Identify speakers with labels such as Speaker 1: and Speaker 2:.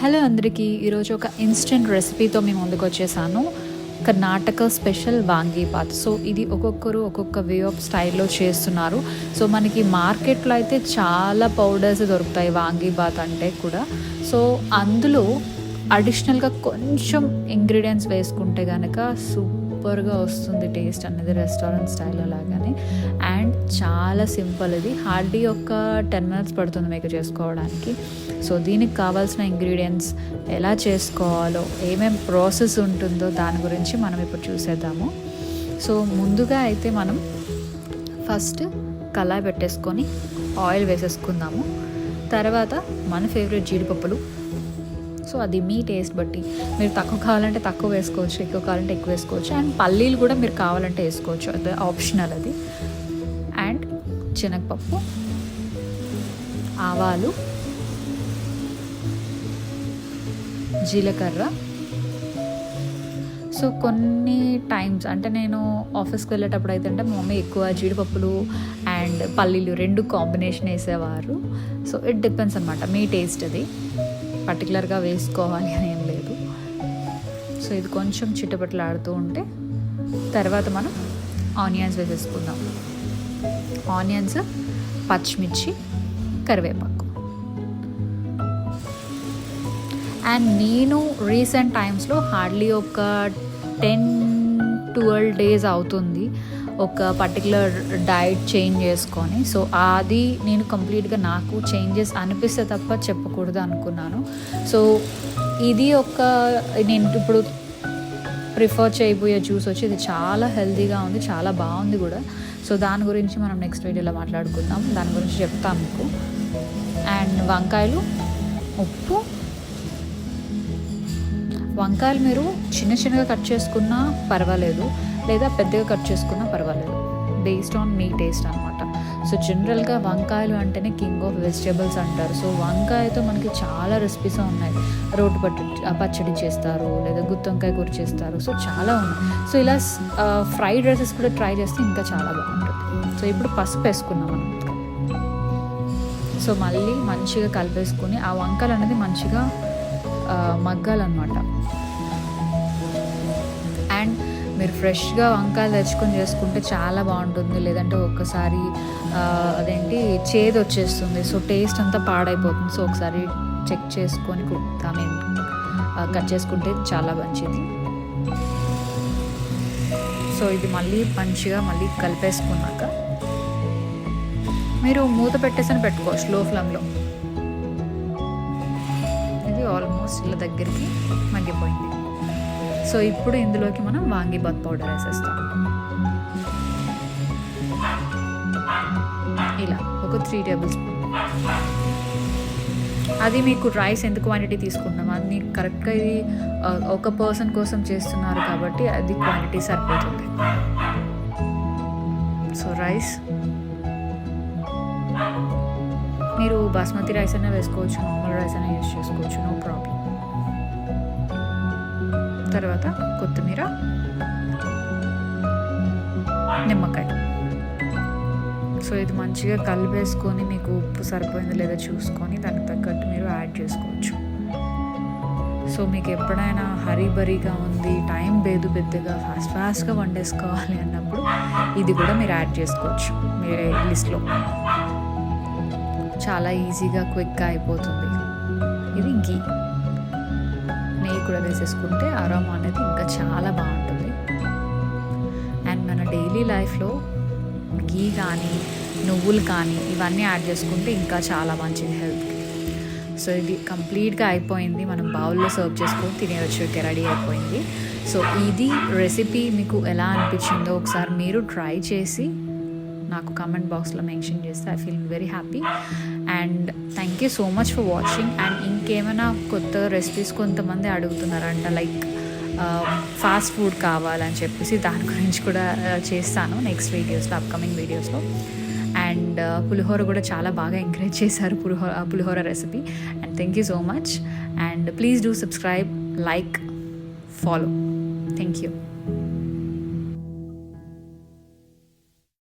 Speaker 1: Hello అందరికీ. ఈరోజు ఒక ఇన్స్టెంట్ రెసిపీతో మేము ముందుకు వచ్చేసాను. కర్ణాటక స్పెషల్ వాంగీపాత్ సో ఇది ఒక్కొక్కరు ఒక్కొక్క వే ఆఫ్ స్టైల్లో చేస్తున్నారు. సో మనకి మార్కెట్లో అయితే చాలా పౌడర్స్ దొరుకుతాయి వాంగీబాత్ అంటే కూడా. సో అందులో అడిషనల్గా కొంచెం ఇంగ్రీడియంట్స్ వేసుకుంటే కనుక సూపర్గా వస్తుంది టేస్ట్ అనేది రెస్టారెంట్ స్టైల్ లాగానే. అండ్ చాలా సింపుల్ ఇది. హార్డీ ఒక టెన్ మినిట్స్ పడుతుంది మీకు చేసుకోవడానికి. సో దీనికి కావాల్సిన ఇంగ్రీడియంట్స్ ఎలా చేసుకోవాలో ఏమేం ప్రాసెస్ ఉంటుందో దాని గురించి మనం ఇప్పుడు చూసేద్దాము. సో ముందుగా అయితే మనం ఫస్ట్ కళాయి పెట్టేసుకొని ఆయిల్ వేసేసుకుందాము. తర్వాత మన ఫేవరెట్ జీడిపప్పులు సో అది మీ టేస్ట్ బట్టి. మీరు తక్కువ కావాలంటే తక్కువ వేసుకోవచ్చు ఎక్కువ కావాలంటే ఎక్కువ వేసుకోవచ్చు. అండ్ పల్లీలు కూడా మీరు కావాలంటే వేసుకోవచ్చు. అది ఆప్షనల్ అది. అండ్ శనగపప్పు ఆవాలు జీలకర్ర. సో కొన్ని టైమ్స్ అంటే నేను ఆఫీస్కి వెళ్ళేటప్పుడు అయితే అంటే మా మమ్మీ ఎక్కువ జీడిపప్పులు అండ్ పల్లీలు రెండు కాంబినేషన్ వేసేవారు. సో ఇట్ డిపెండ్స్ అనమాట మీ టేస్ట్ అది. పర్టికులర్గా వేసుకోవాలి అని ఏం లేదు. సో ఇది కొంచెం చిట్టపట్లాడుతూ ఉంటే తర్వాత మనం ఆనియన్స్ వేసేసుకుందాం. ఆనియన్స్ పచ్చిమిర్చి కరివేపాకు. అండ్ నేను రీసెంట్ టైమ్స్లో హార్డ్లీ ఒక టెన్ ట్వెల్వ్ డేస్ అవుతుంది. ఒక పర్టికులర్ డైట్ చేంజ్ చేసుకొని సో అది నేను కంప్లీట్గా నాకు చేంజెస్ అనిపిస్తే తప్ప చెప్పకూడదు అనుకున్నాను. సో ఇది ఒక నేను ఇప్పుడు ప్రిఫర్ చేయబోయే జ్యూస్ వచ్చి ఇది చాలా హెల్తీగా ఉంది చాలా బాగుంది కూడా. సో దాని గురించి మనం నెక్స్ట్ వీడియోలో మాట్లాడుకుందాం. దాని గురించి చెప్తాను మీకు. అండ్ వంకాయలు ఉప్పు. వంకాయలు మీరు చిన్న చిన్నగా కట్ చేసుకున్నా పర్వాలేదు. లేదా పెద్దగా కట్ చేసుకున్నా పర్వాలేదు. బేస్డ్ ఆన్ మీ టేస్ట్ అనమాట సో జనరల్గా వంకాయలు అంటేనే కింగ్ ఆఫ్ వెజిటేబుల్స్ అంటారు. సో వంకాయతో మనకి చాలా రెసిపీస్ ఉన్నాయి. రోటి పట్టు పచ్చడి చేస్తారు లేదా గుత్తొంకాయ కూర చేస్తారు. సో చాలా ఉన్నాయి. సో ఇలా ఫ్రైడ్ రైసెస్ కూడా ట్రై చేస్తే ఇంకా చాలా బాగుంటుంది. సో ఇప్పుడు పసుపు వేసుకున్నాం మనం సో మళ్ళీ మంచిగా కలిపేసుకొని ఆ వంకాయలు అనేది మంచిగా మగ్గాలన్నమాట. మీరు ఫ్రెష్గా వంకాయలు తెచ్చుకొని చేసుకుంటే చాలా బాగుంటుంది. లేదంటే ఒక్కసారి అదేంటి చేదు వచ్చేస్తుంది. సో టేస్ట్ అంతా పాడైపోతుంది. సో ఒకసారి చెక్ చేసుకొని ఐ కట్ చేసుకుంటే చాలా మంచిది. సో ఇది మళ్ళీ మంచిగా మళ్ళీ కలిపేసుకున్నాక మీరు మూత పెట్టేసని పెట్టుకోవచ్చు లో ఫ్లేమ్లో. ఇది ఆల్మోస్ట్ ఇలా దగ్గరికి మగ్గిపోయింది. సో ఇప్పుడు ఇందులోకి మనం వాంగీబాత్ పౌడర్ వేసేస్తాం. ఇలా ఒక త్రీ టేబుల్ స్పూన్. అది మీకు రైస్ ఎంత క్వాంటిటీ తీసుకుంటున్నాం? అది కరెక్ట్గా ఇది ఒక పర్సన్ కోసం చేస్తున్నారు కాబట్టి అది క్వాంటిటీ సరిపోతుంది. So rice. మీరు బాస్మతి రైస్ అయినా వేసుకోవచ్చు నార్మల్ రైస్ అయినా యూస్ చేసుకోవచ్చు నో ప్రాబ్లం. తర్వాత కొత్తిమీర నిమ్మకాయ. సో ఇది మంచిగా కలిపేసుకొని మీకు ఉప్పు సరిపోయింది లేదా చూసుకొని దానికి తగ్గట్టు మీరు యాడ్ చేసుకోవచ్చు. సో మీకు ఎప్పుడైనా హరీబరీగా ఉంది టైం లేదు పెద్దగా ఫాస్ట్ ఫాస్ట్గా వండేసుకోవాలి అన్నప్పుడు ఇది కూడా మీరు యాడ్ చేసుకోవచ్చు మీరే లిస్ట్లో. చాలా ఈజీగా క్విక్గా అయిపోతుంది. ఇది గీ నెయ్యి కూడా వేసేసుకుంటే అరోమా అనేది ఇంకా చాలా బాగుంటుంది. అండ్ మన డైలీ లైఫ్లో గీ కానీ నువ్వులు కానీ ఇవన్నీ యాడ్ చేసుకుంటే ఇంకా చాలా మంచిది హెల్త్కి సో ఇది కంప్లీట్గా అయిపోయింది. మనం బౌల్లో సర్వ్ చేసుకొని తినేవచ్చు రెడీ అయిపోయింది. సో ఇది రెసిపీ మీకు ఎలా అనిపించిందో ఒకసారి మీరు ట్రై చేసి నాకు కమెంట్ బాక్స్లో మెన్షన్ చేస్తే I feel very happy and thank you so much for watching and ఇంకేమైనా కొత్త రెసిపీస్ కొంతమంది అడుగుతున్నారంట లైక్ ఫాస్ట్ ఫుడ్ కావాలని చెప్పేసి దాని గురించి కూడా uh, చేస్తాను నెక్స్ట్ వీడియోస్లో అప్కమింగ్ వీడియోస్లో అండ్ పులిహోర కూడా చాలా బాగా ఎంకరేజ్ చేశారు pulihora pulihora recipe and thank you so much and please do subscribe like follow thank you